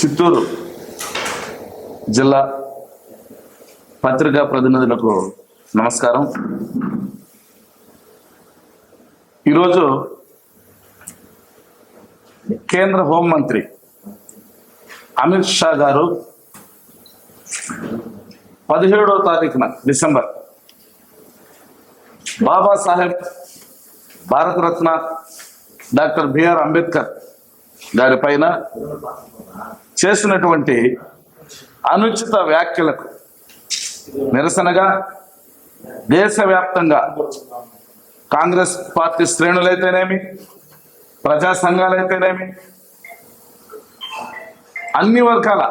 చిత్తూరు జిల్లా పత్రికా ప్రతినిధులకు నమస్కారం. ఈరోజు కేంద్ర హోంమంత్రి అమిత్ షా గారు పదిహేడవ తారీఖున December Babasaheb Bharat Ratna doctor BR Ambedkar గారి పైన చేసినటువంటి అనుచిత వ్యాఖ్యలకు నిరసనగా దేశవ్యాప్తంగా కాంగ్రెస్ పార్టీ శ్రేణులైతేనేమి ప్రజా సంఘాలైతేనేమి అన్ని వర్గాల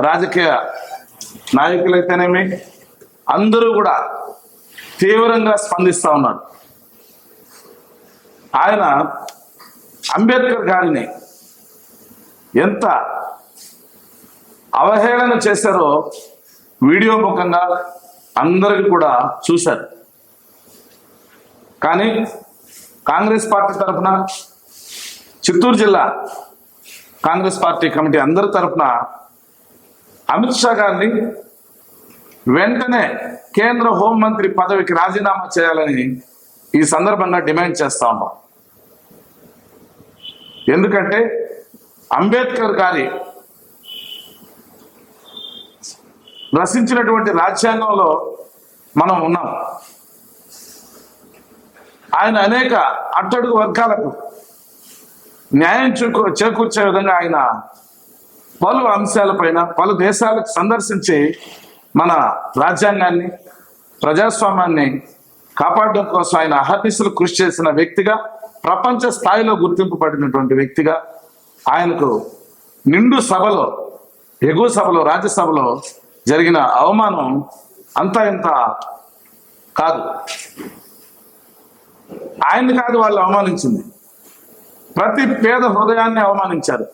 రాజకీయ నాయకులైతేనేమి అందరూ కూడా తీవ్రంగా స్పందిస్తూ ఉన్నారు. ఆయన అంబేద్కర్ గారిని ఎంత అవహేళన చేశారో వీడియో ముఖంగా అందరికి కూడా చూశారు. కానీ కాంగ్రెస్ పార్టీ తరఫున చిత్తూరు జిల్లా కాంగ్రెస్ పార్టీ కమిటీ అందరి తరఫున అమిత్ షా గారిని వెంటనే కేంద్ర హోంమంత్రి పదవికి రాజీనామా చేయాలని ఈ సందర్భంగా డిమాండ్ చేస్తా ఉన్నాం. ఎందుకంటే అంబేద్కర్ గారి రచించినటువంటి రాజ్యాంగంలో మనం ఉన్నాం. ఆయన అనేక అట్టడుగు వర్గాలకు న్యాయం చేకూ చేకూర్చే విధంగా ఆయన పలు అంశాలపైన పలు దేశాలకు సందర్శించి మన రాజ్యాంగాన్ని ప్రజాస్వామ్యాన్ని కాపాడడం కోసం ఆయన అహర్నిశలు కృషి చేసిన వ్యక్తిగా ప్రపంచ స్థాయిలో గుర్తింపు పడినటువంటి వ్యక్తిగా ఆయనకు నిండు సభలో ఎగువ సభలో రాజ్యసభలో జరిగిన అవమానం అంతా ఇంత కాదు. ఆయన్ని కాదు వాళ్ళు అవమానించింది. ప్రతి పేద హృదయాన్ని అవమానించారు.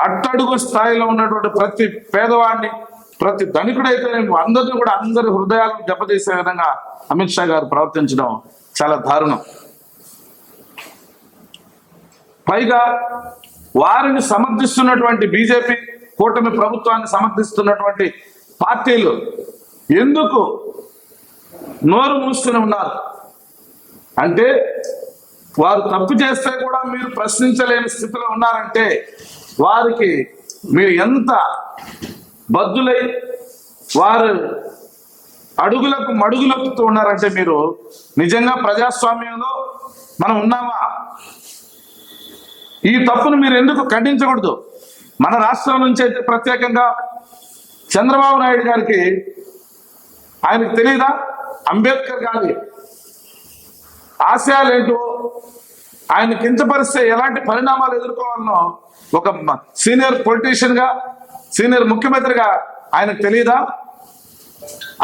అట్టడుగు స్థాయిలో ఉన్నటువంటి ప్రతి పేదవాడిని ప్రతి ధనికుడైతే అందరినీ కూడా అందరి హృదయాలను దెబ్బతీసే విధంగా అమిత్ షా గారు ప్రవర్తించడం చాలా దారుణం. పైగా వారిని సమర్థిస్తున్నటువంటి బీజేపీ కూటమి ప్రభుత్వాన్ని సమర్థిస్తున్నటువంటి పార్టీలు ఎందుకు నోరు మూసుకుని ఉన్నారు? అంటే వారు తప్పు చేస్తే కూడా మీరు ప్రశ్నించలేని స్థితిలో ఉన్నారంటే వారికి మీరు ఎంత బద్దులై వారు అడుగులకు మడుగులెత్తుతూ ఉన్నారంటే మీరు నిజంగా ప్రజాస్వామ్యంలో మనం ఉన్నామా? ఈ తప్పును మీరు ఎందుకు ఖండించకూడదు? మన రాష్ట్రం నుంచి అయితే ప్రత్యేకంగా చంద్రబాబు నాయుడు గారికి ఆయనకు తెలియదా అంబేద్కర్ గారి ఆశయాలు ఏంటో? ఆయన కించపరిస్తే ఎలాంటి పరిణామాలు ఎదుర్కోవాలనో ఒక సీనియర్ పొలిటీషియన్గా సీనియర్ ముఖ్యమంత్రిగా ఆయనకు తెలియదా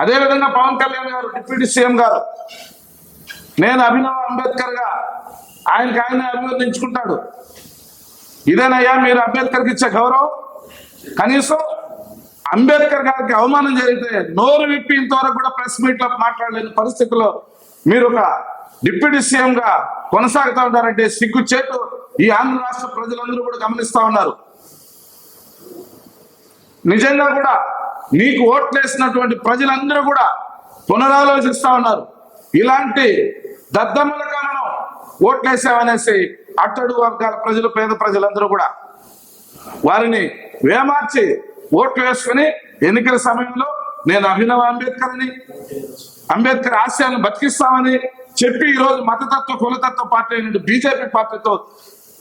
అదేవిధంగా పవన్ కళ్యాణ్ గారు డిప్యూటీ సీఎం గారు. నేను అభినవ్ అంబేద్కర్గా ఆయనకి ఆయన అభివర్ణించుకుంటాడు. ఇదేనయ్యా మీరు అంబేద్కర్కి ఇచ్చే గౌరవం? కనీసం అంబేద్కర్ గారికి అవమానం జరిగితే నోరు విప్పి ఇంతవరకు కూడా ప్రెస్ మీట్లో మాట్లాడలేని పరిస్థితుల్లో మీరు ఒక డిప్యూటీ సీఎం గా కొనసాగుతా ఉన్నారంటే సిగ్గు చేటు ఈ ఆంధ్ర రాష్ట్ర ప్రజలందరూ కూడా గమనిస్తా ఉన్నారు. నిజంగా కూడా నీకు ఓట్లేసినటువంటి ప్రజలందరూ కూడా పునరాలోచిస్తా ఉన్నారు. ఇలాంటి దద్దమ్మలుగా మనం ఓట్లేసామనేసి అట్టడు వర్గాల ప్రజలు పేద ప్రజలందరూ కూడా వారిని వేమార్చి ఓట్లు వేసుకుని ఎన్నికల సమయంలో నేను అభినవ్ అంబేద్కర్ అని అంబేద్కర్ ఆశయాలను బతికిస్తామని చెప్పి ఈరోజు మతతత్వ కులతత్వ పార్టీ అయిన బీజేపీ పార్టీతో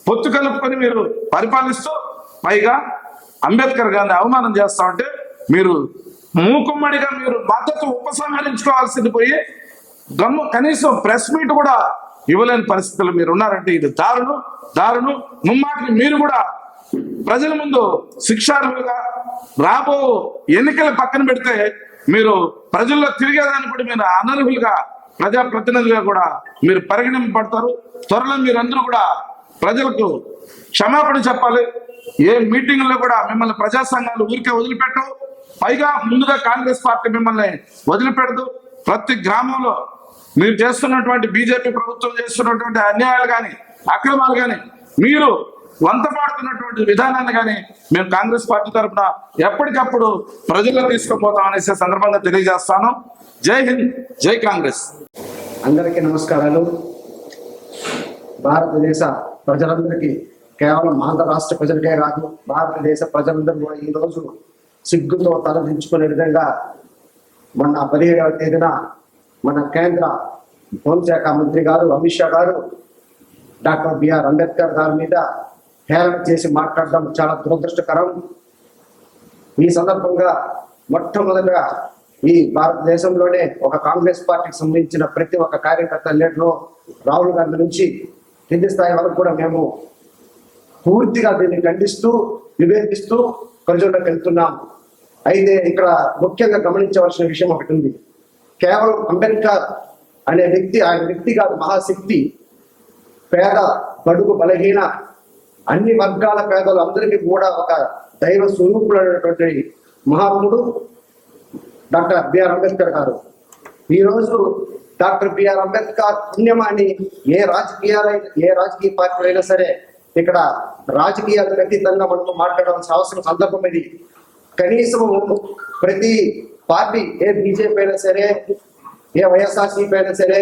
పొత్తు కలుపుకొని మీరు పరిపాలిస్తూ పైగా అంబేద్కర్ గారిని అవమానం చేస్తా ఉంటే మీరు మూకుమ్మడిగా మీరు మద్దతు ఉపసంహరించుకోవాల్సింది పోయి గమ్ము కనీసం ప్రెస్ మీట్ కూడా ఇవ్వలేని పరిస్థితులు మీరు ఉన్నారంటే ఇది దారుణం దారుణం. ముమ్మాటిని మీరు కూడా ప్రజల ముందు శిక్షార్హులుగా రాబో ఎన్నికలు పక్కన పెడితే మీరు ప్రజల్లో తిరిగేదాన్ని కూడా మీరు అనర్హులుగా ప్రజాప్రతినిధులుగా కూడా మీరు పరిగణింపబడతారు. త్వరలో మీరందరూ కూడా ప్రజలకు క్షమాపణ చెప్పాలి. ఏ మీటింగ్లో కూడా మిమ్మల్ని ప్రజా సంఘాలు ఊరికే వదిలిపెట్టవు. పైగా ముందుగా కాంగ్రెస్ పార్టీ మిమ్మల్ని వదిలిపెడదు. ప్రతి గ్రామంలో మీరు చేస్తున్నటువంటి బీజేపీ ప్రభుత్వం చేస్తున్నటువంటి అన్యాయాలు కానీ అక్రమాలు కానీ మీరు వంత పాడుతున్నటువంటి విధానాన్ని కానీ మేము కాంగ్రెస్ పార్టీ తరఫున ఎప్పటికప్పుడు ప్రజల్లో తీసుకుపోతాం అనేసి సందర్భంగా తెలియజేస్తాను. జై హింద్ జై కాంగ్రెస్. అందరికీ నమస్కారాలు. భారతదేశ ప్రజలందరికీ కేవలం ఆంధ్ర రాష్ట్ర ప్రజలకే కాదు భారతదేశ ప్రజలందరూ కూడా ఈ రోజు సిగ్గుతో తలదించుకునే విధంగా మొన్న పదిహేడవ తేదీన మన కేంద్ర హోంశాఖ మంత్రి గారు అమిత్ షా గారు డాక్టర్ బిఆర్ అంబేద్కర్ గారి మీద హేళన చేసి మాట్లాడడం చాలా దురదృష్టకరం. ఈ సందర్భంగా మొట్టమొదటిగా ఈ భారతదేశంలోనే ఒక కాంగ్రెస్ పార్టీకి సంబంధించిన ప్రతి ఒక్క కార్యకర్త లీడరు రాహుల్ గాంధీ నుంచి కింది స్థాయి వరకు కూడా మేము పూర్తిగా దీన్ని ఖండిస్తూ విభేదిస్తూ ప్రజల్లోకి వెళ్తున్నాం. అయితే ఇక్కడ ముఖ్యంగా గమనించవలసిన విషయం ఒకటి ఉంది. కేవలం అంబేద్కర్ అనే వ్యక్తి ఆయన వ్యక్తి కాదు మహాశక్తి పేద బడుగు బలహీన అన్ని వర్గాల పేదలు అందరికీ కూడా ఒక దైవ స్వరూపుడైనటువంటి మహాత్ముడు డాక్టర్ బిఆర్ అంబేద్కర్ గారు. ఈరోజు డాక్టర్ బిఆర్ అంబేద్కర్ పుణ్యమాని ఏ రాజకీయాలై ఏ రాజకీయ పార్టీ అయినా సరే ఇక్కడ రాజకీయాలు అతీతంగా మనతో మాట్లాడాల్సిన అవసరం సందర్భం ఇది. కనీసం ప్రతి పార్టీ ఏ బీజేపీ అయినా సరే ఏ వైఎస్ఆర్సీపీ అయినా సరే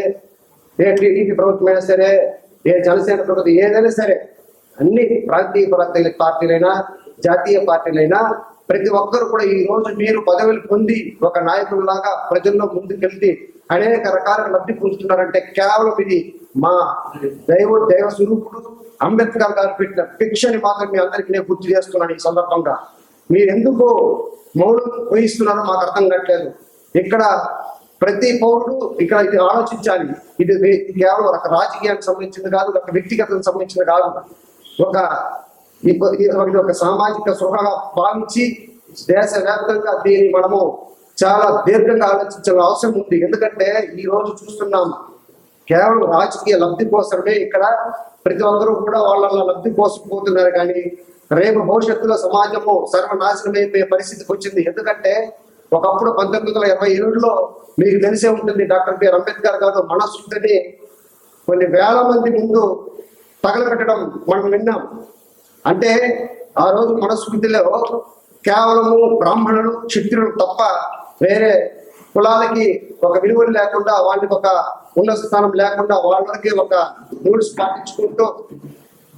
ఏ టీడీపీ ప్రభుత్వం అయినా సరే ఏ జనసేన ప్రభుత్వం ఏదైనా సరే అన్ని ప్రాంతీయ ప్రాంతీయ పార్టీలైనా జాతీయ పార్టీలైనా ప్రతి ఒక్కరు కూడా ఈ రోజు మీరు పదవులు పొంది ఒక నాయకుడిలాగా ప్రజల్లో ముందుకెళ్తే అనేక రకాల లబ్ధి పొందుతున్నారంటే కేవలం ఇది మా దైవ దైవ స్వరూపుడు అంబేద్కర్ గారు పెట్టిన భిక్షని మాత్రం మీ అందరికీ నేను గుర్తు చేస్తున్నాను ఈ సందర్భంగా. మీరెందుకు మౌనం వహిస్తున్నారో మాకు అర్థం కావట్లేదు. ఇక్కడ ప్రతి పౌరుడు ఇక్కడ ఇది ఆలోచించాలి. ఇది కేవలం ఒక రాజకీయానికి సంబంధించింది కాదు ఒక వ్యక్తిగతకు సంబంధించింది కాదు. ఒక ఇది ఒక- ఒక సామాజిక సుఖంగా భావించి దేశవ్యాప్తంగా దీన్ని మనము చాలా దీర్ఘంగా ఆలోచించాల్సిన అవసరం ఉంది. ఎందుకంటే ఈ రోజు చూస్తున్నాం కేవలం రాజకీయ లబ్ధి కోసమే ఇక్కడ ప్రతి ఒక్కరూ కూడా వాళ్ళ లబ్ధి కోసం పోతున్నారు. కానీ రేపు భవిష్యత్తులో సమాజము సర్వనాశనం అయిపోయే పరిస్థితికి వచ్చింది. ఎందుకంటే ఒకప్పుడు పంతొమ్మిది వందల ఇరవై ఏడులో మీకు తెలిసే ఉంటుంది డాక్టర్ బిఆర్ అంబేద్కర్ గారు మనస్సుని కొన్ని వేల మంది ముందు తగలబెట్టడం మనం విన్నాం. అంటే ఆ రోజు మనస్ఫూర్తిలో కేవలము బ్రాహ్మణులు క్షత్రులు తప్ప వేరే కులాలకి ఒక విలువలు లేకుండా వాళ్ళకి ఒక ఉన్నత స్థానం లేకుండా వాళ్ళకి ఒక రూల్స్ పాటించుకుంటూ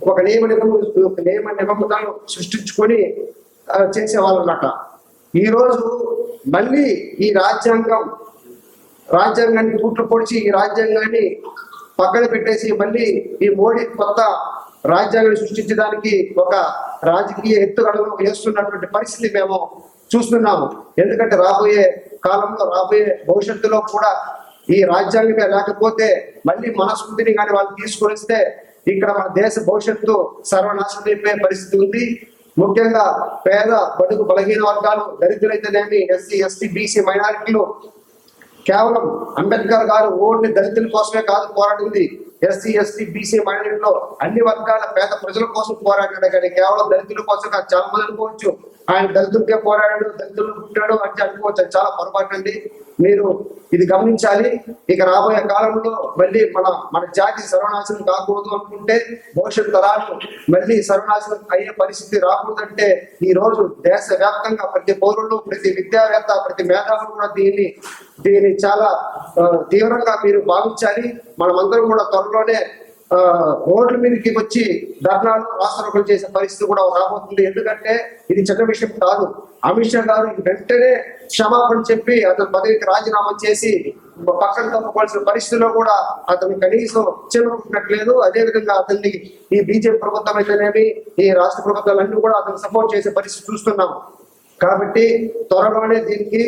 ఒక నియమ నిబంధనలు ఒక నియమ నిబంధనలు సృష్టించుకొని చేసేవాళ్ళు అన్నమాట ఈరోజు మళ్ళీ ఈ రాజ్యాంగం రాజ్యాంగాన్ని పూట్లు పొడిచి ఈ రాజ్యాంగాన్ని పక్కన పెట్టేసి మళ్ళీ ఈ మోడీ కొత్త రాజ్యాంగాన్ని సృష్టించడానికి ఒక రాజకీయ ఎత్తుగడలు వేస్తున్నటువంటి పరిస్థితి మేము చూస్తున్నాము. ఎందుకంటే రాబోయే కాలంలో రాబోయే భవిష్యత్తులో కూడా ఈ రాజ్యాంగమే లేకపోతే మళ్ళీ మనస్ఫూర్తిని కానీ వాళ్ళు తీసుకొని వస్తే ఇక్కడ మన దేశ భవిష్యత్తు సర్వనాశనం అయిపోయే పరిస్థితి ఉంది. ముఖ్యంగా పేద బడుగు బలహీన వర్గాలు దరిద్రులైతేనేమి ఎస్సీ ఎస్టీ బీసీ మైనారిటీలు కేవలం అంబేద్కర్ గారు ఓన్లీ దళితుల కోసమే కాదు పోరాడింది. ఎస్సీ ఎస్టీ బీసీ మైనారిటీలో అన్ని వర్గాల పేద ప్రజల కోసం పోరాడాడు కానీ కేవలం దళితుల కోసం కాదు చాలా మంది అనుకోవచ్చు ఆయన దళితులకే పోరాడాడు దళితులు పుట్టాడు అంటే అనుకోవచ్చు చాలా పొరపాటు అండి. మీరు ఇది గమనించాలి. ఇక రాబోయే కాలంలో మళ్ళీ మన మన జాతి సర్వనాశనం కాకూడదు అనుకుంటే భవిష్యత్ తరాలు మళ్ళీ సర్వనాశనం అయ్యే పరిస్థితి రాకూడదంటే ఈ రోజు దేశ వ్యాప్తంగా ప్రతి పౌరులు ప్రతి విద్యావేత్త ప్రతి మేధావులు కూడా దీన్ని దీన్ని చాలా తీవ్రంగా మీరు భావించాలి. మనమందరం కూడా త్వరలోనే రోడ్ల మీదకి వచ్చి ధర్నాలు రాష్ట్రోకలు చేసే పరిస్థితి కూడా రాబోతుంది. ఎందుకంటే ఇది చిన్న విషయం కాదు. అమిత్ షా గారు వెంటనే క్షమాపణ చెప్పి అతను పదవికి రాజీనామా చేసి పక్కన తప్పుకోవాల్సిన పరిస్థితిలో కూడా అతను కనీసం చిన్నట్లేదు అదేవిధంగా అతన్ని ఈ బీజేపీ ప్రభుత్వం అయితేనేమి ఈ రాష్ట్ర ప్రభుత్వాలన్నీ కూడా అతను సపోర్ట్ చేసే పరిస్థితి చూస్తున్నాం. కాబట్టి త్వరలోనే దీనికి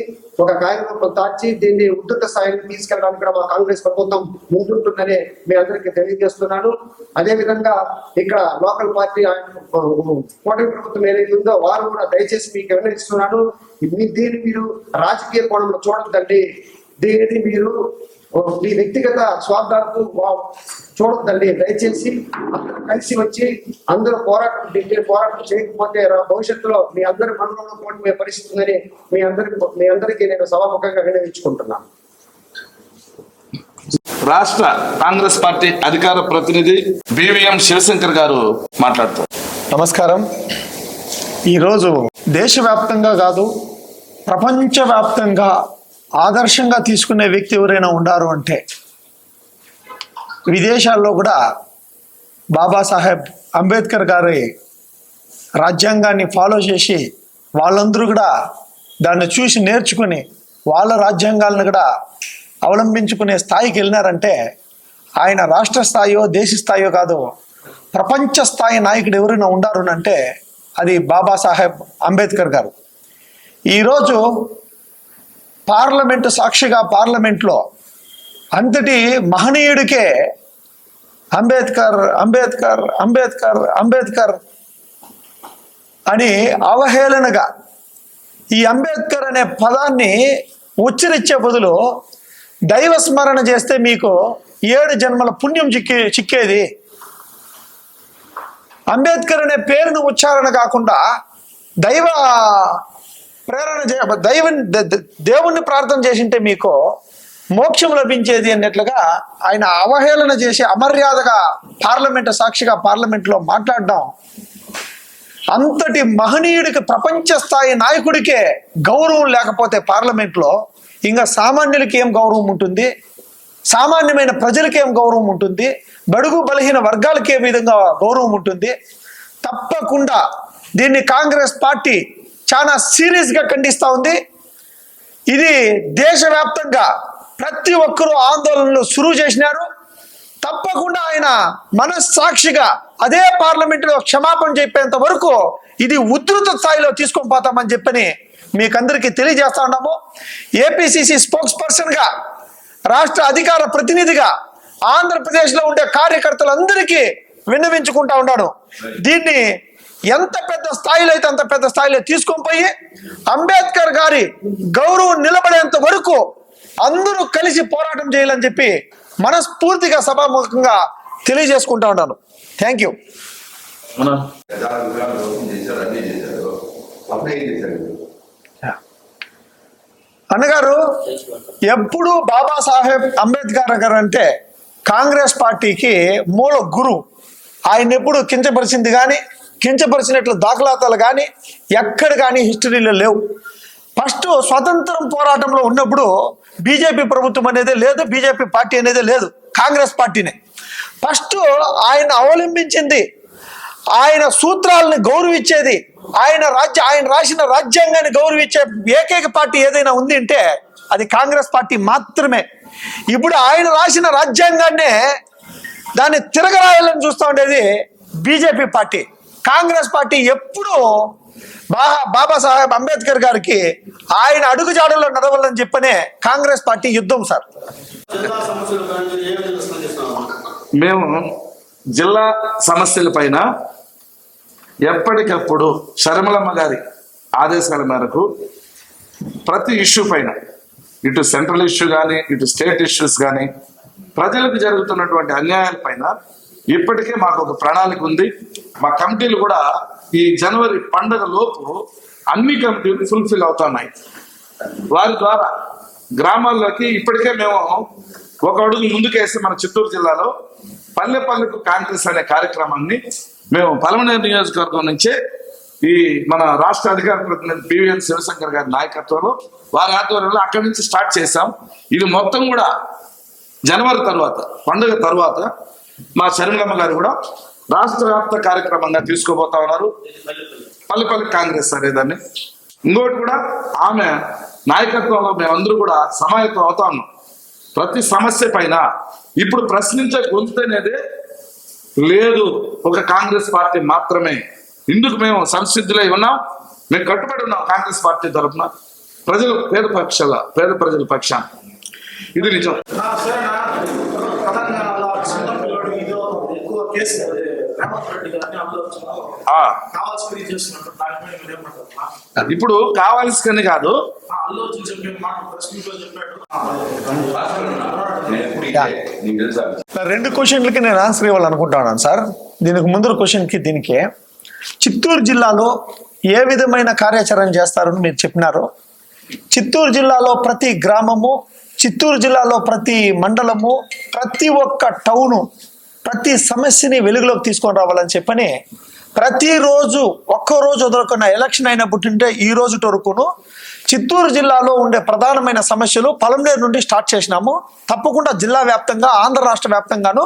ఒక కార్యక్రమం దాచి దీన్ని ఉద్ధృత స్థాయికి తీసుకెళ్ళడానికి కూడా మా కాంగ్రెస్ ప్రభుత్వం ముందుంటుందని మీ అందరికీ తెలియజేస్తున్నాను. అదేవిధంగా ఇక్కడ లోకల్ పార్టీ ఆయన, కూటమి ప్రభుత్వం ఏదైతే ఉందో వారు కూడా దయచేసి మీకు వివరిస్తున్నాను. మీ దీన్ని మీరు రాజకీయ కోణంలో చూడద్దండి. దీనిని మీరు మీ వ్యక్తిగత స్వార్థాలకు చూడొద్దండి దయచేసి అందరూ కలిసి వచ్చి అందరూ పోరాటం పోరాటం చేయకపోతే భవిష్యత్తులో మీ అందరి మనలో కోల్పోయే పరిస్థితి ఉందని మీ అందరికి మీ అందరికీ నేను సభాముఖంగా వినియోగించుకుంటున్నాను రాష్ట్ర కాంగ్రెస్ పార్టీ అధికార ప్రతినిధి బివిఎం శివశంకర్ గారు మాట్లాడతారు. నమస్కారం. ఈరోజు దేశవ్యాప్తంగా కాదు ప్రపంచవ్యాప్తంగా ఆదర్శంగా తీసుకునే వ్యక్తి ఎవరైనా ఉండారు అంటే విదేశాల్లో కూడా బాబాసాహెబ్ అంబేద్కర్ గారి రాజ్యాంగాన్ని ఫాలో చేసి వాళ్ళందరూ కూడా దాన్ని చూసి నేర్చుకుని వాళ్ళ రాజ్యాంగాలను కూడా అవలంబించుకునే స్థాయికి వెళ్ళినారంటే ఆయన రాష్ట్ర స్థాయో దేశ స్థాయో కాదు ప్రపంచ స్థాయి నాయకుడు ఎవరైనా ఉండారు అంటే అది బాబాసాహెబ్ అంబేద్కర్ గారు. ఈరోజు పార్లమెంటు సాక్షిగా పార్లమెంట్లో అంతటి మహనీయుడికే అంబేద్కర్ అంబేద్కర్ అంబేద్కర్ అంబేద్కర్ అని అవహేళనగా ఈ అంబేద్కర్ అనే పదాన్ని ఉచ్చరించే బదులు దైవ స్మరణ చేస్తే మీకు ఏడు జన్మల పుణ్యం చిక్కి చిక్కేది. అంబేద్కర్ అనే పేరును ఉచ్చారణ కాకుండా దైవ ప్రేరణ చే దైవ దేవుణ్ణి ప్రార్థన చేసింటే మీకు మోక్షం లభించేది అన్నట్లుగా ఆయన అవహేళన చేసి అమర్యాదగా పార్లమెంట్ సాక్షిగా పార్లమెంట్లో మాట్లాడడం అంతటి మహనీయుడికి ప్రపంచ స్థాయి నాయకుడికే గౌరవం లేకపోతే పార్లమెంట్లో ఇంకా సామాన్యులకి ఏం గౌరవం ఉంటుంది? సామాన్యమైన ప్రజలకి ఏం గౌరవం ఉంటుంది? బడుగు బలహీన వర్గాలకి ఏ విధంగా గౌరవం ఉంటుంది? తప్పకుండా దీన్ని కాంగ్రెస్ పార్టీ చాలా సీరియస్గా ఖండిస్తూ ఉంది. ఇది దేశవ్యాప్తంగా ప్రతి ఒక్కరూ ఆందోళనలు సురువు చేసినారు. తప్పకుండా ఆయన మనస్సాక్షిగా అదే పార్లమెంటులో క్షమాపణ చెప్పేంత వరకు ఇది ఉధృత స్థాయిలో తీసుకొని పోతామని చెప్పని మీకందరికీ తెలియజేస్తా ఉన్నాము. ఏపీసీసీ స్పోక్స్ పర్సన్గా రాష్ట్ర అధికార ప్రతినిధిగా ఆంధ్రప్రదేశ్లో ఉండే కార్యకర్తలందరికీ విన్నవించుకుంటా ఉన్నాను. దీన్ని ఎంత పెద్ద స్థాయిలో అయితే అంత పెద్ద స్థాయిలో తీసుకొని పోయి అంబేద్కర్ గారి గౌరవం నిలబడేంత వరకు అందరూ కలిసి పోరాటం చేయాలని చెప్పి మనస్ఫూర్తిగా సభాముఖంగా తెలియజేసుకుంటా ఉన్నాను. థ్యాంక్ యూ అన్నగారు ఎప్పుడు బాబాసాహెబ్ అంబేద్కర్ గారు అంటే కాంగ్రెస్ పార్టీకి మూల గురు ఆయన ఎప్పుడు కించపరిచింది కానీ కించపరిచినట్లు దాఖలాతాలు కానీ ఎక్కడ కానీ హిస్టరీలో లేవు. ఫస్ట్ స్వతంత్రం పోరాటంలో ఉన్నప్పుడు బీజేపీ ప్రభుత్వం అనేది లేదు బీజేపీ పార్టీ అనేది లేదు కాంగ్రెస్ పార్టీనే. ఫస్ట్ ఆయన అవలంబించింది ఆయన సూత్రాలని గౌరవించేది ఆయన రాజ్య ఆయన రాసిన రాజ్యాంగాన్ని గౌరవించే ఏకైక పార్టీ ఏదైనా ఉంది అంటే అది కాంగ్రెస్ పార్టీ మాత్రమే. ఇప్పుడు ఆయన రాసిన రాజ్యాంగాన్నే దాన్ని తిరగరాయాలని చూస్తూ ఉండేది బీజేపీ పార్టీ. కాంగ్రెస్ పార్టీ ఎప్పుడూ బా బాబాసాహెబ్ అంబేద్కర్ గారికి ఆయన అడుగుజాడల్లో నడవాలని చెప్పనే కాంగ్రెస్ పార్టీ యుద్ధం సార్. మేము జిల్లా సమస్యల పైన ఎప్పటికప్పుడు శర్మలమ్మ గారి ఆదేశాల మేరకు ప్రతి ఇష్యూ పైన ఇటు సెంట్రల్ ఇష్యూ కానీ ఇటు స్టేట్ ఇష్యూస్ కానీ ప్రజలకు జరుగుతున్నటువంటి అన్యాయాల పైన ఇప్పటికే మాకు ఒక ప్రణాళిక ఉంది. మా కమిటీలు కూడా ఈ జనవరి పండగ లోపు అన్ని కమిటీలు ఫుల్ఫిల్ అవుతున్నాయి. వారి ద్వారా గ్రామాల్లోకి ఇప్పటికే మేము ఒక అడుగు ముందుకేసి మన చిత్తూరు జిల్లాలో పల్లె పల్లెకు కాంగ్రెస్ అనే కార్యక్రమాన్ని మేము పలమనేరు నియోజకవర్గం నుంచే ఈ మన రాష్ట్ర అధికారులు ప్రతినిధి పివిఎన్ శివశంకర్ గారి నాయకత్వంలో వారి ఆధ్వర్యంలో అక్కడి నుంచి స్టార్ట్ చేశాం. ఇది మొత్తం కూడా జనవరి తర్వాత పండుగ తర్వాత మా శరణమ్మ గారు కూడా రాష్ట్ర వ్యాప్త కార్యక్రమంగా తీసుకోబోతా ఉన్నారు. పల్లెపల్లి కాంగ్రెస్ అనేదాన్ని ఇంకోటి కూడా ఆమె నాయకత్వంలో మేమందరూ కూడా సమాయత్తం అవుతా ఉన్నాం. ప్రతి సమస్య పైన ఇప్పుడు ప్రశ్నించే గొంతు అనేది లేదు. ఒక కాంగ్రెస్ పార్టీ మాత్రమే. ఇందుకు మేము సంసిద్ధులై ఉన్నాం. మేము కట్టుబడి ఉన్నాం కాంగ్రెస్ పార్టీ తరఫున. ప్రజలు పేద పక్షాల పేద ప్రజల పక్షాన. ఇది నిజం. ఇప్పుడు కావాల్సికని కాదు. రెండు క్వశ్చన్లకి నేను ఆన్సర్ ఇవ్వాలనుకుంటున్నాను సార్ దీనికి ముందు క్వశ్చన్కి దీనికి. చిత్తూరు జిల్లాలో ఏ విధమైన కార్యాచరణ చేస్తారని మీరు చెప్పినారు? చిత్తూరు జిల్లాలో ప్రతి గ్రామము చిత్తూరు జిల్లాలో ప్రతి మండలము ప్రతి ఒక్క టౌను ప్రతి సమస్యని వెలుగులోకి తీసుకొని రావాలని చెప్పని ప్రతిరోజు ఒక్కరోజు వదలకుండా ఎలక్షన్ అయినప్పటి పుట్టింటే ఈ రోజు వరకును చిత్తూరు జిల్లాలో ఉండే ప్రధానమైన సమస్యలు పలంనేరు నుండి స్టార్ట్ చేసినాము. తప్పకుండా జిల్లా వ్యాప్తంగా ఆంధ్ర రాష్ట్ర వ్యాప్తంగాను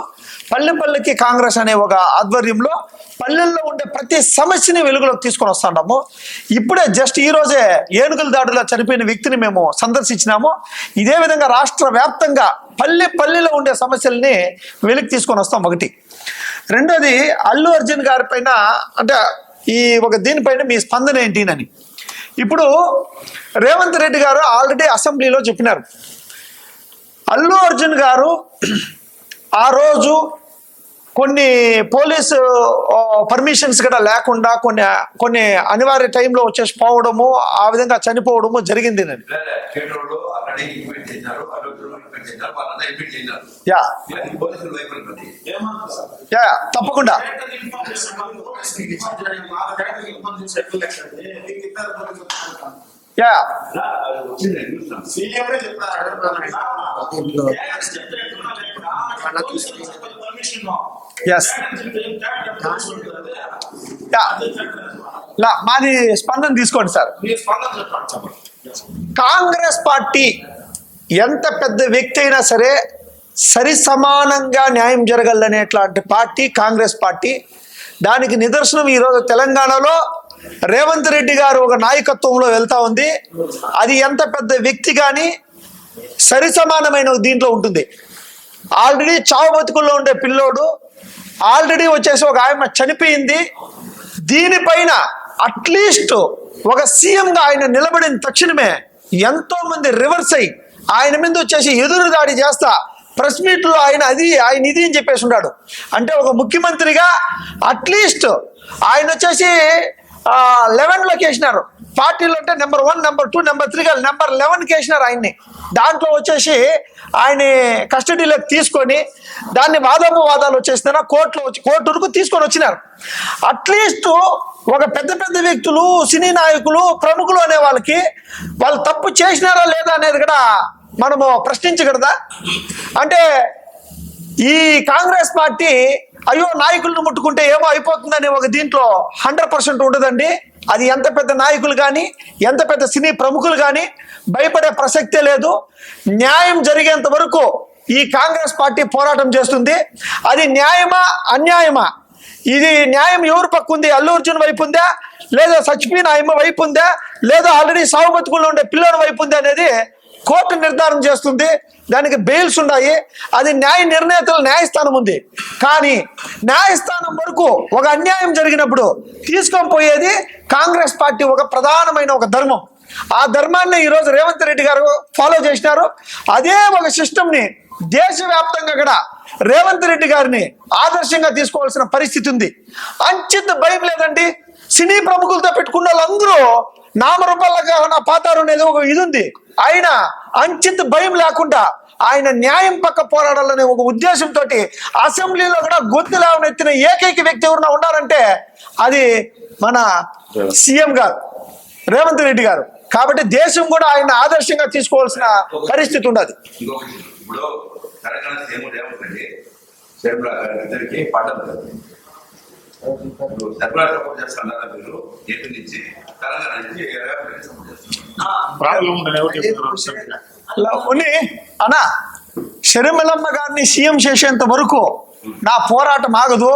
పల్లె పల్లెకి కాంగ్రెస్ అనే ఒక ఆధ్వర్యంలో పల్లెల్లో ఉండే ప్రతి సమస్యని వెలుగులోకి తీసుకొని వస్తున్నాము ఇప్పుడే జస్ట్ ఈ రోజే ఏనుగుల దాడిలో చనిపోయిన వ్యక్తిని మేము సందర్శించినాము. ఇదే విధంగా రాష్ట్ర వ్యాప్తంగా పల్లె పల్లెలో ఉండే సమస్యల్ని వెలికి తీసుకొని వస్తాం ఒకటి. రెండోది అల్లు అర్జున్ గారి పైన అంటే ఈ ఒక దీనిపైన మీ స్పందన ఏంటి అని. ఇప్పుడు రేవంత్ రెడ్డి గారు ఆల్రెడీ అసెంబ్లీలో చెప్పినారు. అల్లు అర్జున్ గారు ఆ రోజు కొన్ని పోలీసు పర్మిషన్స్ కూడా లేకుండా కొన్ని కొన్ని అనివార్య టైంలో వచ్చేసి పోవడము ఆ విధంగా చనిపోవడము జరిగింది నేను. యా. యా తప్పకుండా. యా. చెప్తారు. ఎస్ లా మాది స్పందన తీసుకోండి సార్. కాంగ్రెస్ పార్టీ ఎంత పెద్ద వ్యక్తి అయినా సరే సరి సమానంగా న్యాయం జరగాలనేట్లాంటి పార్టీ కాంగ్రెస్ పార్టీ. దానికి నిదర్శనం ఈరోజు తెలంగాణలో రేవంత్ రెడ్డి గారు ఒక నాయకత్వంలో వెళ్తా ఉంది. అది ఎంత పెద్ద వ్యక్తి కానీ సరి సమానమైన దీంట్లో ఉంటుంది. ఆల్రెడీ చావు బతుకుల్లో ఉండే పిల్లోడు ఆల్రెడీ వచ్చేసి ఒక ఆయన చనిపోయింది. దీనిపైన అట్లీస్ట్ ఒక సీఎంగా ఆయన నిలబడిన తక్షణమే ఎంతో మంది రివర్స్ అయ్యి ఆయన మీద వచ్చేసి ఎదురు దాడి చేస్తా ప్రెస్ మీట్లో ఆయన అది ఆయన ఇది అని చెప్పేసి ఉన్నాడు. అంటే ఒక ముఖ్యమంత్రిగా అట్లీస్ట్ ఆయన వచ్చేసి లెవెన్లోకి వేసినారు పార్టీలో అంటే number one number two number three కాదు నెంబర్ లెవెన్కి వేసినారు ఆయన్ని. దాంట్లో వచ్చేసి ఆయన్ని కస్టడీలోకి తీసుకొని దాన్ని వాదోపవాదాలు వచ్చేసిన కోర్టులో వచ్చి కోర్టు వరకు తీసుకొని వచ్చినారు. అట్లీస్ట్ ఒక పెద్ద పెద్ద వ్యక్తులు సినీ నాయకులు ప్రముఖులు అనే వాళ్ళకి వాళ్ళు తప్పు చేసినారా లేదా అనేది కూడా మనము ప్రశ్నించగలదా? అంటే ఈ కాంగ్రెస్ పార్టీ అయ్యో నాయకులను ముట్టుకుంటే ఏమో అయిపోతుందనే ఒక దీంట్లో హండ్రెడ్ పర్సెంట్ ఉండదండి. అది ఎంత పెద్ద నాయకులు కానీ ఎంత పెద్ద సినీ ప్రముఖులు కానీ భయపడే ప్రసక్తే లేదు. న్యాయం జరిగేంత వరకు ఈ కాంగ్రెస్ పార్టీ పోరాటం చేస్తుంది. అది న్యాయమా అన్యాయమా? ఇది న్యాయం ఎవరు పక్క ఉంది? అల్లు అర్జున్ వైపు ఉందా? లేదా చచ్చిపోయిన ఆయమ్మ వైపు ఉందా? లేదా ఆల్రెడీ సాగు బతుకుల్లో ఉండే పిల్లల వైపు ఉందా అనేది కోర్టు నిర్ధారణ చేస్తుంది. దానికి బెయిల్స్ ఉన్నాయి. అది న్యాయ నిర్ణేతల న్యాయస్థానం ఉంది. కానీ న్యాయస్థానం వరకు ఒక అన్యాయం జరిగినప్పుడు తీసుకొని పోయేది కాంగ్రెస్ పార్టీ ఒక ప్రధానమైన ఒక ధర్మం. ఆ ధర్మాన్ని ఈరోజు రేవంత్ రెడ్డి గారు ఫాలో చేసినారు. అదే ఒక సిస్టమ్ని దేశవ్యాప్తంగా కూడా రేవంత్ రెడ్డి గారిని ఆదర్శంగా తీసుకోవాల్సిన పరిస్థితి ఉంది. అంచిత భయం లేదండి. సినీ ప్రముఖులతో పెట్టుకున్న వాళ్ళందరూ నామరూపాలుగా పాతారు అనేది ఒక ఇది ఉంది. ఆయన అంచిత భయం లేకుండా ఆయన న్యాయం పక్క పోరాడాలనే ఒక ఉద్దేశంతో అసెంబ్లీలో కూడా గొంతు లేవనెత్తిన ఏకైక వ్యక్తి ఎవరైనా ఉన్నారంటే అది మన సీఎం గారు రేవంత్ రెడ్డి గారు. కాబట్టి దేశం కూడా ఆయన ఆదర్శంగా తీసుకోవాల్సిన పరిస్థితి ఉండదు. ఇప్పుడు ఉన్ని అన్నా షర్మిలమ్మ గారిని సీఎం చేసేంత వరకు నా పోరాటం ఆగదు.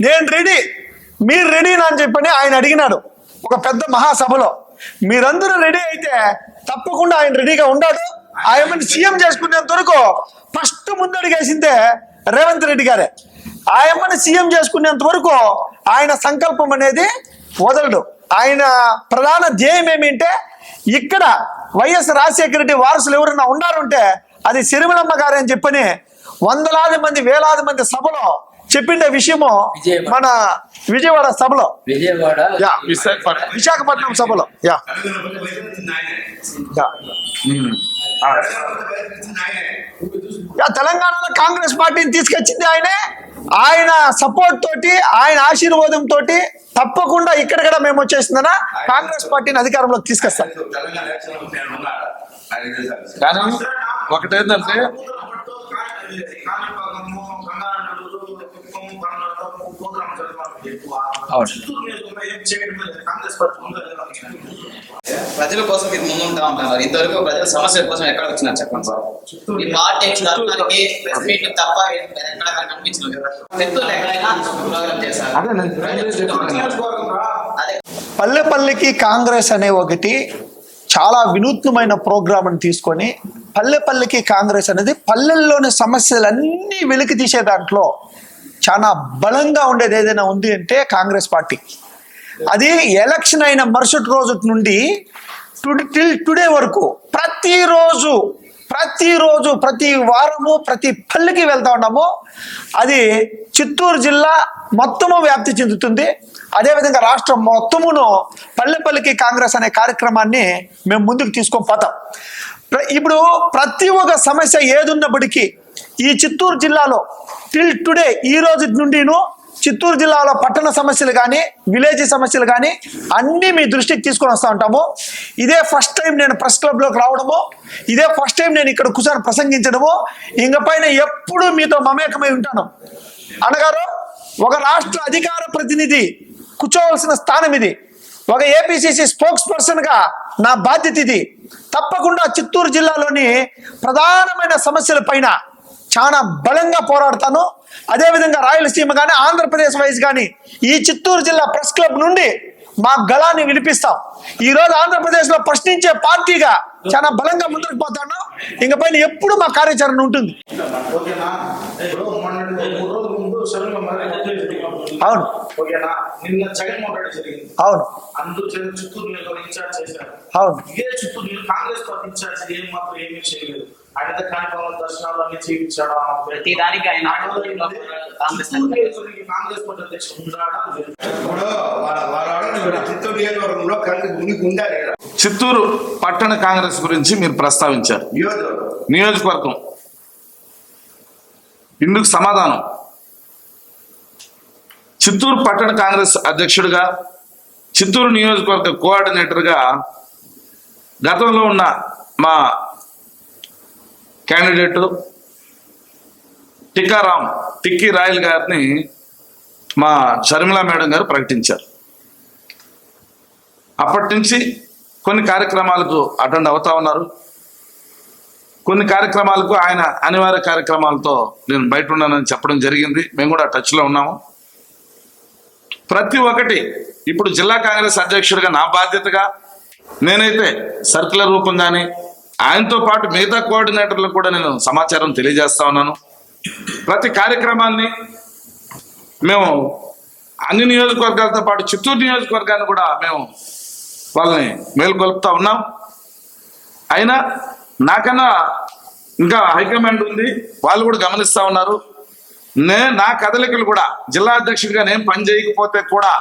నేను రెడీ. మీరు రెడీ అని చెప్పని ఆయన అడిగినాడు ఒక పెద్ద మహాసభలో. మీరందరూ రెడీ అయితే తప్పకుండా ఆయన రెడీగా ఉన్నాడు. ఆయనని సీఎం చేసుకునేంత వరకు ఫస్ట్ ముందడిగేసిందే రేవంత్ రెడ్డి గారే. ఆయమ్మని సీఎం చేసుకునేంత వరకు ఆయన సంకల్పం అనేది వదలడు. ఆయన ప్రధాన ధ్యేయం ఏమిటంటే ఇక్కడ వైఎస్ రాజశేఖర రెడ్డి వారసులు ఎవరైనా ఉన్నారంటే అది సిరిమలమ్మ గారు అని చెప్పని వందలాది మంది వేలాది మంది సభలో చెప్పిండే విషయము. మన విజయవాడ సభలో. విజయవాడ. యా. విశాఖపట్నం. సభలో. యా. తెలంగాణలో కాంగ్రెస్ పార్టీని తీసుకొచ్చింది ఆయనే ఆయన సపోర్ట్ తోటి ఆయన ఆశీర్వాదం తోటి తప్పకుండా ఇక్కడ కూడా మేము వచ్చేసిందన కాంగ్రెస్ పార్టీని అధికారంలోకి తీసుకొస్తాం కానీ ఒకటేంటంటే ఎక్కువ అవును. ప్రజల కోసం మీరు ముందుంటా ఉంటారు. ఇంతవరకు ప్రజల సమస్యల కోసం ఎక్కడ వచ్చినారు చెప్పండి సార్? ఈ పార్టీ తరఫునకి ప్రెస్ మీట్ తప్ప ఎక్కడ కనిపించలేదు ఎక్కడైనా ప్రోగ్రామ్ చేశారు అదే పల్లెపల్లికి కాంగ్రెస్ అనే ఒకటి చాలా వినూత్నమైన ప్రోగ్రామ్ని తీసుకొని పల్లెపల్లికి కాంగ్రెస్ అనేది పల్లెల్లోని సమస్యలన్నీ వెలికి తీసే దాంట్లో చాలా బలంగా ఉండేది ఏదైనా ఉంది అంటే కాంగ్రెస్ పార్టీ. అది ఎలక్షన్ అయిన మరుసటి రోజు నుండి టిల్ టుడే వరకు ప్రతిరోజు ప్రతిరోజు ప్రతి వారము ప్రతి పల్లెకి వెళ్తా ఉన్నాము. అది చిత్తూరు జిల్లా మొత్తము వ్యాప్తి చెందుతుంది. అదేవిధంగా రాష్ట్రం మొత్తమును పల్లెపల్లికి కాంగ్రెస్ అనే కార్యక్రమాన్ని మేము ముందుకు తీసుకొని పోతాం. ఇప్పుడు ప్రతి ఒక్క సమస్య ఏదున్నప్పటికీ ఈ చిత్తూరు జిల్లాలో టిల్ టుడే ఈ రోజు నుండిను చిత్తూరు జిల్లాలో పట్టణ సమస్యలు కానీ విలేజ్ సమస్యలు కానీ అన్నీ మీ దృష్టికి తీసుకొని వస్తూ ఉంటాము. ఇదే ఫస్ట్ టైం నేను ప్రెస్ క్లబ్లోకి రావడము. ఇదే ఫస్ట్ టైం నేను ఇక్కడ కూర్చొని ప్రసంగించడము. ఇంక పైన ఎప్పుడూ మీతో మమేకమై ఉంటాను. అనగారు ఒక రాష్ట్ర అధికార ప్రతినిధి కూర్చోవలసిన స్థానం ఇది. ఒక ఏపీసీసీ స్పోక్స్ పర్సన్గా నా బాధ్యత ఇది. తప్పకుండా చిత్తూరు జిల్లాలోని ప్రధానమైన సమస్యల పైన చాలా బలంగా పోరాడతాను. అదేవిధంగా రాయలసీమ కానీ ఆంధ్రప్రదేశ్ వైజ్ కానీ ఈ చిత్తూరు జిల్లా ప్రెస్ క్లబ్ నుండి మా గళాన్ని వినిపిస్తాం. ఈ రోజు ఆంధ్రప్రదేశ్లో ప్రశ్నించే పార్టీగా చాలా బలంగా ముందుకు పోతాను. ఇంక పైన ఎప్పుడు మా కార్యాచరణ ఉంటుంది? అవును. అవును. అవును. దర్శనాలు అన్ని చేయించాడు? ప్రతి దానికి ఆయన కాంగ్రెస్ చిత్తూరు కాంగ్రెస్ పార్టీ అధ్యక్షుడు చిత్తూరు నియోజకవర్గంలో కనుక ఉనికి ఉందా లేదా చిత్తూరు పట్టణ కాంగ్రెస్ గురించి మీరు ప్రస్తావించారు. నియోజకవర్గం. ఇందుకు సమాధానం. చిత్తూరు పట్టణ కాంగ్రెస్ అధ్యక్షుడిగా చిత్తూరు నియోజకవర్గ కోఆర్డినేటర్గా గతంలో ఉన్న మా క్యాండిడేట్ టిక్కారాం టిక్కీ రాయల్ గారిని మా షర్మిలా మేడం గారు ప్రకటించారు. అప్పటి నుంచి కొన్ని కార్యక్రమాలకు అటెండ్ అవుతా ఉన్నారు. కొన్ని కార్యక్రమాలకు ఆయన అనివార్య కార్యక్రమాలతో నేను బయట ఉన్నానని చెప్పడం జరిగింది. మేము కూడా టచ్లో ఉన్నాము. ప్రతి ఒక్కటి ఇప్పుడు జిల్లా కాంగ్రెస్ అధ్యక్షుడిగా నా బాధ్యతగా నేనైతే సర్కులర్ రూపంగానే ఆయనతో పాటు మిగతా కోఆర్డినేటర్లకు కూడా నేను సమాచారం తెలియజేస్తా ఉన్నాను. ప్రతి కార్యక్రమాన్ని మేము అన్ని నియోజకవర్గాలతో పాటు చిత్తూరు నియోజకవర్గాన్ని కూడా మేము వాళ్ళని మేల్కొల్పుతా ఉన్నాం. అయినా నాకన్నా ఇంకా హైకమాండ్ ఉంది. వాళ్ళు కూడా గమనిస్తా ఉన్నారు. నే నా కదలికలు కూడా జిల్లా అధ్యక్షుడిగా నేను పని చేయకపోతే కూడా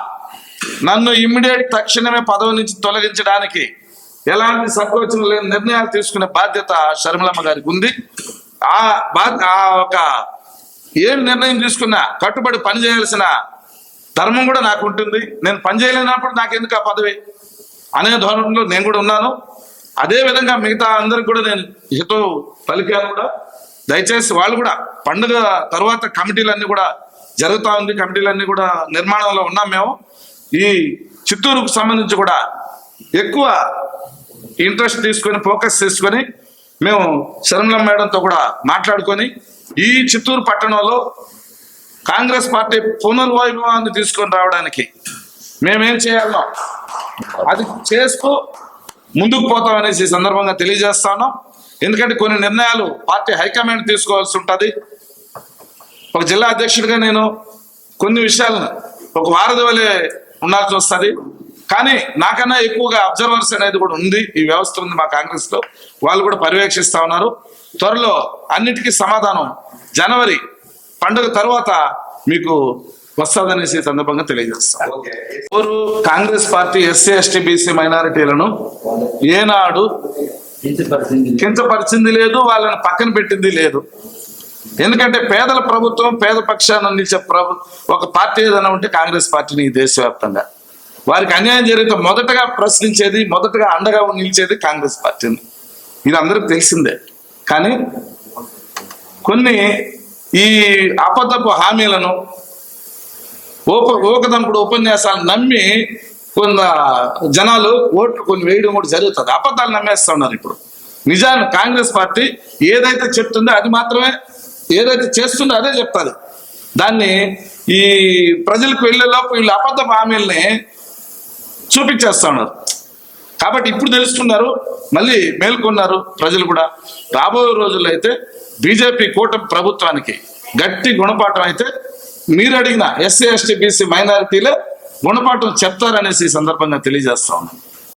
నన్ను ఇమ్మీడియట్ తక్షణమే పదవి నుంచి తొలగించడానికి ఎలాంటి సంకోచం లేని నిర్ణయాలు తీసుకునే బాధ్యత షర్మిలమ్మ గారికి ఉంది. ఆ బాధ్య ఆ ఒక ఏం నిర్ణయం తీసుకున్నా కట్టుబడి పనిచేయాల్సిన ధర్మం కూడా నాకు ఉంటుంది. నేను పని చేయలేనప్పుడు నాకెందుకు ఆ పదవి? అనే ధోరణిలో నేను కూడా ఉన్నాను. అదే విధంగా మిగతా అందరికి కూడా నేను హితో పలికాను కూడా. దయచేసి వాళ్ళు కూడా పండుగ తర్వాత కమిటీలన్నీ కూడా జరుగుతూ ఉంది. కమిటీలన్నీ కూడా నిర్మాణంలో ఉన్నాం మేము. ఈ చిత్తూరుకు సంబంధించి కూడా ఎక్కువ ఇంట్రెస్ట్ తీసుకొని ఫోకస్ చేసుకొని మేము శరణం మేడంతో కూడా మాట్లాడుకొని ఈ చిత్తూరు పట్టణంలో కాంగ్రెస్ పార్టీ పునర్వైభవాన్ని తీసుకొని రావడానికి మేమేం చేయాలో అది చేస్తూ ముందుకు పోతాం అనేసి ఈ సందర్భంగా తెలియజేస్తాను. ఎందుకంటే కొన్ని నిర్ణయాలు పార్టీ హైకమాండ్ తీసుకోవాల్సి ఉంటుంది. ఒక జిల్లా అధ్యక్షుడిగా నేను కొన్ని విషయాలను ఒక వారధి వలె ఉండాల్సి వస్తుంది. కానీ నాకన్నా ఎక్కువగా అబ్జర్వర్స్ అనేది కూడా ఉంది ఈ వ్యవస్థ ఉంది మా కాంగ్రెస్లో. వాళ్ళు కూడా పర్యవేక్షిస్తా ఉన్నారు. త్వరలో అన్నిటికీ సమాధానం జనవరి పండుగ తర్వాత మీకు వస్తుందనేసి సందర్భంగా తెలియజేస్తాం. ఎవరు Congress party SC ST BC మైనారిటీలను ఏనాడు కించపరిచింది లేదు వాళ్ళని పక్కన పెట్టింది లేదు. ఎందుకంటే పేదల ప్రభుత్వం పేద పక్షాన నిలిచే ప్రభు ఒక పార్టీ ఏదైనా ఉంటే కాంగ్రెస్ పార్టీని దేశవ్యాప్తంగా. వారికి అన్యాయం జరిగితే మొదటగా ప్రశ్నించేది మొదటగా అండగా నిలిచేది కాంగ్రెస్ పార్టీని ఇది అందరికి తెలిసిందే. కానీ కొన్ని ఈ అబద్ధపు హామీలను ఓప ఓకదంపుడు ఉపన్యాసాలు నమ్మి కొంత జనాలు ఓట్లు కొన్ని వేయడం కూడా జరుగుతుంది. అబద్ధాలు నమ్మేస్తా ఉన్నారు ఇప్పుడు. నిజాన్ని కాంగ్రెస్ పార్టీ ఏదైతే చెప్తుందో అది మాత్రమే ఏదైతే చేస్తుందో అదే చెప్తారు దాన్ని ఈ ప్రజలకు వెళ్ళేలోపు వీళ్ళు అబద్ధ హామీల్ని చూపించేస్తా ఉన్నారు కాబట్టి ఇప్పుడు తెలుసుకున్నారు మళ్ళీ మేల్కొన్నారు ప్రజలు కూడా. రాబోయే రోజుల్లో అయితే బీజేపీ కూటమి ప్రభుత్వానికి గట్టి గుణపాఠం అయితే మీరు అడిగిన ఎస్సీ ఎస్టీ బీసీ మైనారిటీలే గుణపాఠం చెప్తారనేసి ఈ సందర్భంగా తెలియజేస్తా ఉన్నాను.